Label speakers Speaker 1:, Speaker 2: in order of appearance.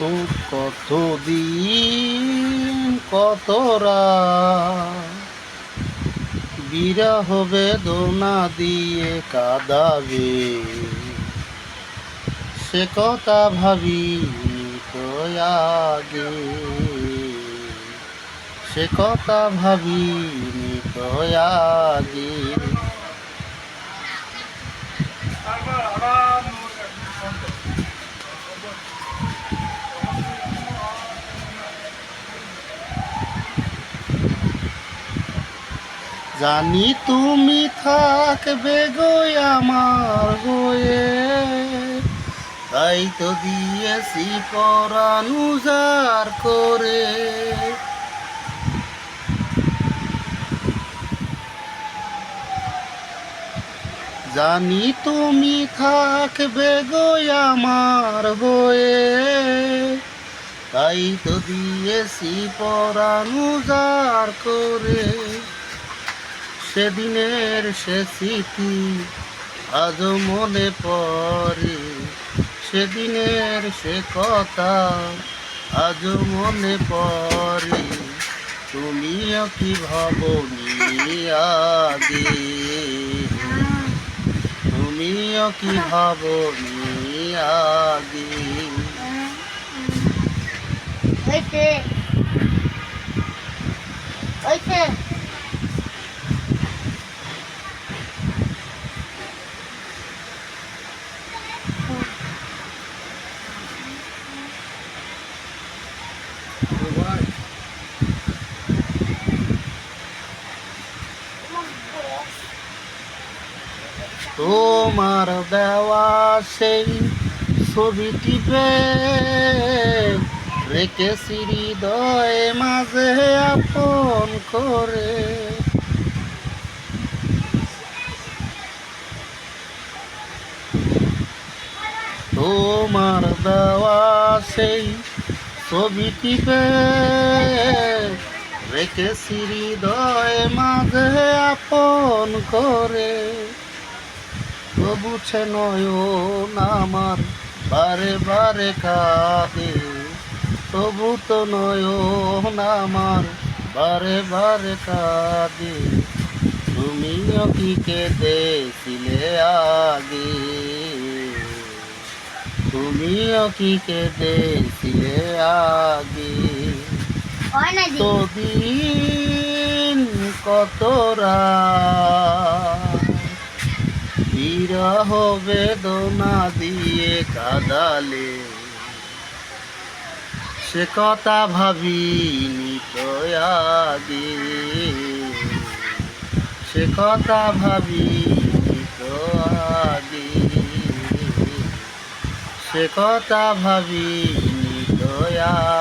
Speaker 1: কত কত দিন কত রাত? বিরহ বেদনা দিয়ে কাদাবে। সে কথা ভাবি তো আগে। সে কথা ভাবি তো আগে। জানি তুমি থাকবে গো আমার হয়ে। তাই তো দিয়েছি পরানুজার করে। জানি তুমি থাকবে গো আমার হয়ে। তাই তো দিয়েছি পরানুজার করে। সেদিনের সে স্মৃতি আজও মনে পড়ে। সেদিনের সে কথা আজও মনে পড়ে। তুমিও কি ভাবনি আগে? তুমিও কি ভাবনি আগে?
Speaker 2: হয়েছে
Speaker 1: তোমার দেওয়া সেই ছবিটি পে রেখেছি হৃদয়ে মাঝে আপন করে। তোমার দেওয়া সেই ছবিটি পে রেখেছি হৃদয়ে মাঝে আপন করে। তবু ছে নয়ন আমার বারে বারে কাঁদে তবু তো নয়ন আমার বারে বারে কাঁদে তুমিও কি কেঁদেছিলে আগে? তুমিও কি কেঁদেছিলে আগে? তো দিন কত রাত বিরহ বেদনা দিয়ে কাদালে। সে কথা ভাবিনি তো আগে। সে কথা ভাবিনি তো আগে। সে কথা ভাবিনি তো আগে।